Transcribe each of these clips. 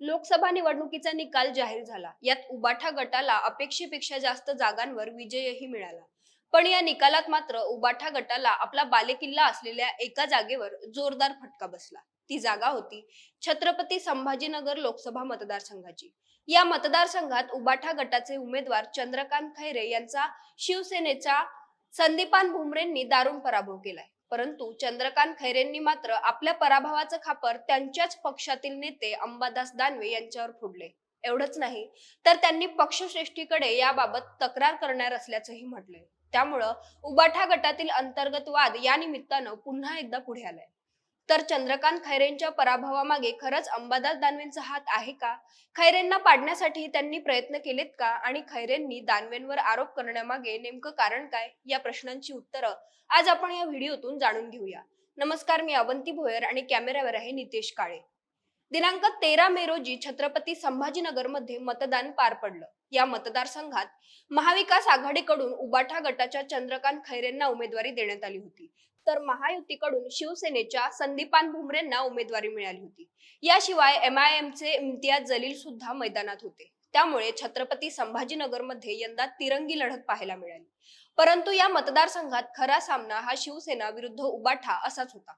लोकसभा निवडणुकीचा निकाल जाहीर झाला. यात उबाठा गटाला अपेक्षेपेक्षा जास्त जागांवर विजयही मिळाला. पण या निकालात मात्र उबाठा गटाला आपला बालेकिल्ला असलेल्या एका जागेवर जोरदार फटका बसला. ती जागा होती छत्रपती संभाजीनगर लोकसभा मतदारसंघाची. या मतदारसंघात उबाठा गटाचे उमेदवार चंद्रकांत खैरे यांचा शिवसेनेच्या संदीपान भुमरेंनी दारुण पराभव केलाय. परंतु चंद्रकांत खैरेंनी मात्र आपल्या पराभवाचं खापर त्यांच्याच पक्षातील नेते अंबादास दानवे यांच्यावर फोडले. एवढंच नाही तर त्यांनी पक्षश्रेष्ठीकडे याबाबत तक्रार करणार असल्याचंही म्हटलंय. त्यामुळं उबाठा गटातील अंतर्गत वाद या निमित्तानं पुन्हा एकदा पुढे आलाय. तर चंद्रकांत खैरेंच्या पराभवामागे खरंच अंबादास दानवेंचा हात आहे का? खैरेंना पाडण्यासाठी त्यांनी प्रयत्न केलेत का? आणि खैरेंनी दानवेंवर आरोप करण्यामागे नेमकं कारण काय? या प्रश्नांची उत्तरं आज आपण या व्हिडिओतून जाणून घेऊया. नमस्कार मी अवंती भोयर आणि कॅमेऱ्यावर आहे नितेश काळे. दिनांक तेरा मे रोजी छत्रपती संभाजीनगरमध्ये मतदान पार पडलं. या मतदारसंघात महाविकास आघाडीकडून उबाठा गटाच्या चंद्रकांत खैरेंना उमेदवारी देण्यात आली होती. तर महायुतीकडून शिवसेनेच्या संदीपान भुमरेंना उमेदवारी मिळाली होती. याशिवाय एम आय एमचे इम्तियाज जलील सुद्धा मैदानात होते. त्यामुळे छत्रपती संभाजीनगरमध्ये यंदा तिरंगी लढत पाहायला मिळाली. परंतु या मतदारसंघात खरा सामना हा शिवसेना विरुद्ध उबाठा असाच होता.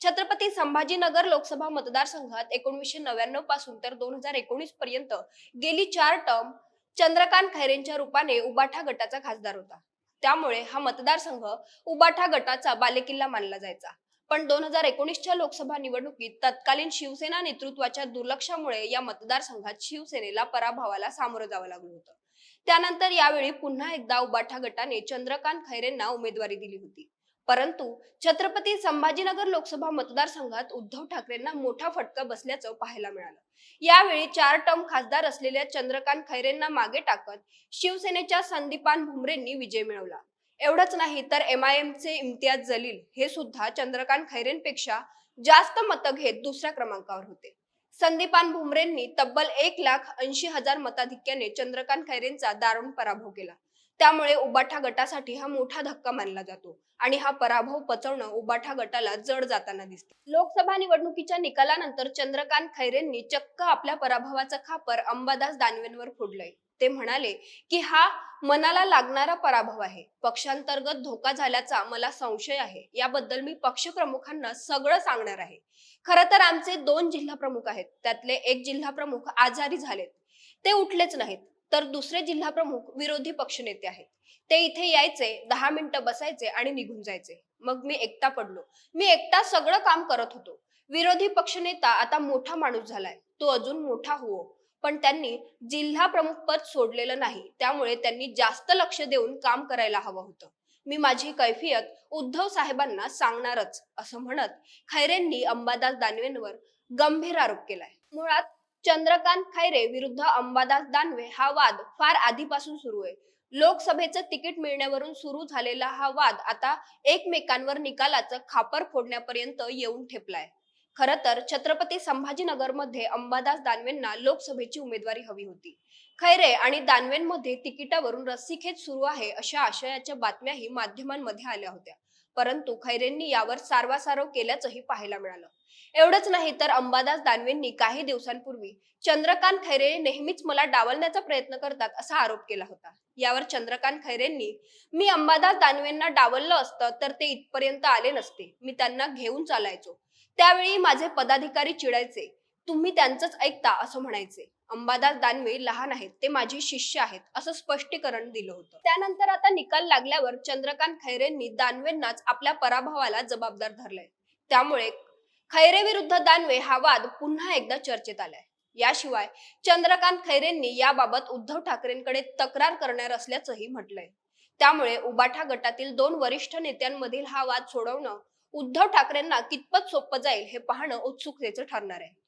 छत्रपती संभाजीनगर लोकसभा मतदारसंघात एकोणीसशे नव्याण्णवपासून तर दोन हजार एकोणीस पर्यंत गेली चार टर्म चंद्रकांत खैरेंच्या रूपाने उबाठा गटाचा खासदार होता. त्यामुळे हा मतदारसंघ उबाठा गटाचा बालेकिल्ला मानला जायचा. पण दोन हजार एकोणीसच्या लोकसभा निवडणुकीत तत्कालीन शिवसेना नेतृत्वाच्या दुर्लक्षामुळे या मतदारसंघात शिवसेनेला पराभवाला सामोरं जावं लागलं होतं. त्यानंतर यावेळी पुन्हा एकदा उबाठा गटाने चंद्रकांत खैरेंना उमेदवारी दिली होती. परंतु छत्रपती संभाजीनगर लोकसभा मतदारसंघात उद्धव ठाकरेंना मोठा फटका बसल्याचं पाहायला मिळालं. यावेळी चार टर्म खासदार असलेल्या चंद्रकांत खैरेंना मागे टाकत शिवसेनेच्या संदीपान भुमरेंनी विजय मिळवला. एवढंच नाही तर एम आय एमचे इम्तियाज जलील हे सुद्धा चंद्रकांत खैरेंपेक्षा जास्त मतं घेत दुसऱ्या क्रमांकावर होते. संदीपान भुमरेंनी तब्बल एक लाख ऐंशी हजार मताधिक्याने चंद्रकांत खैरेंचा दारुण पराभव केला. त्यामुळे उबाठा गटासाठी हा मोठा धक्का मानला जातो आणि हा पराभव पचवणं उबाठा गटाला जड जाताना दिसते. लोकसभा निवडणुकीच्या निकालानंतर चंद्रकांत खैरेंनी चक्क आपल्या पराभवाचा खापर अंबादास दानवेंवर फोडलंय. ते म्हणाले की हा मनाला लागणारा पराभव आहे. पक्षांतर्गत धोका झाल्याचा मला संशय आहे. याबद्दल मी पक्षप्रमुखांना सगळं सांगणार आहे. खर तर आमचे दोन जिल्हा प्रमुख आहेत. त्यातले एक जिल्हा प्रमुख आजारी झालेत. ते उठलेच नाहीत. तर दुसरे जिल्हा प्रमुख विरोधी पक्षनेते आहेत. ते इथे यायचे दहा मिनिटं बसायचे आणि निघून जायचे. मग मी एकटा पडलो. मी एकटा सगळं काम करत होतो. विरोधी पक्षनेता आता मोठा माणूस झालाय. तो अजून मोठा हो. पण त्यांनी जिल्हा प्रमुख पद सोडलेलं नाही. त्यामुळे त्यांनी जास्त लक्ष देऊन काम करायला हवं होतं. मी माझी कैफियत उद्धव साहेबांना सांगणारच असं म्हणत खैरेंनी अंबादास दानवेंवर गंभीर आरोप केलाय. मुळात चंद्रकांत खैरे विरुद्ध अंबादास दानवे हा वाद फार आधीपासून सुरू आहे. लोकसभेचं तिकीट मिळण्यावरून सुरू झालेला हा वाद आता एकमेकांवर निकालाचं खापर फोडण्यापर्यंत येऊन ठेपलाय. खर तर छत्रपती संभाजीनगरमध्ये अंबादास दानवेंना लोकसभेची उमेदवारी हवी होती. खैरे आणि दानवेंमध्ये तिकिटावरून रस्सीखेच सुरू आहे अशा आशयाच्या बातम्याही माध्यमांमध्ये आल्या होत्या. परंतु खैरेंनी यावर सारवासारव केल्याचंही पाहायला मिळालं. एवढंच नाही तर अंबादास दानवेंनी काही दिवसांपूर्वी चंद्रकांत खैरे नेहमीच मला डावलण्याचा प्रयत्न करतात असा आरोप केला होता. यावर चंद्रकांत खैरेंनी मी अंबादास दानवेंना डावललं असतं तर ते इथपर्यंत आले नसते. मी त्यांना घेऊन चालायचो. त्यावेळी माझे पदाधिकारी चिडायचे. तुम्ही त्यांचंच ऐकता असं म्हणायचे. अंबादास दानवे लहान आहेत ते माझे शिष्य आहेत असं स्पष्टीकरण दिलं होतं. त्यानंतर आता निकाल लागल्यावर चंद्रकांत खैरेंनी दानवेंनाच आपल्या पराभवाला जबाबदार धरलंय. त्यामुळे खैरे विरुद्ध दानवे हा वाद पुन्हा एकदा चर्चेत आलाय. याशिवाय चंद्रकांत खैरेंनी याबाबत उद्धव ठाकरेंकडे तक्रार करणार असल्याचंही म्हटलंय. त्यामुळे उबाठा गटातील दोन वरिष्ठ नेत्यांमधील हा वाद सोडवणं उद्धव ठाकरेंना कितपत सोपं जाईल हे पाहणं उत्सुकतेचं ठरणार आहे.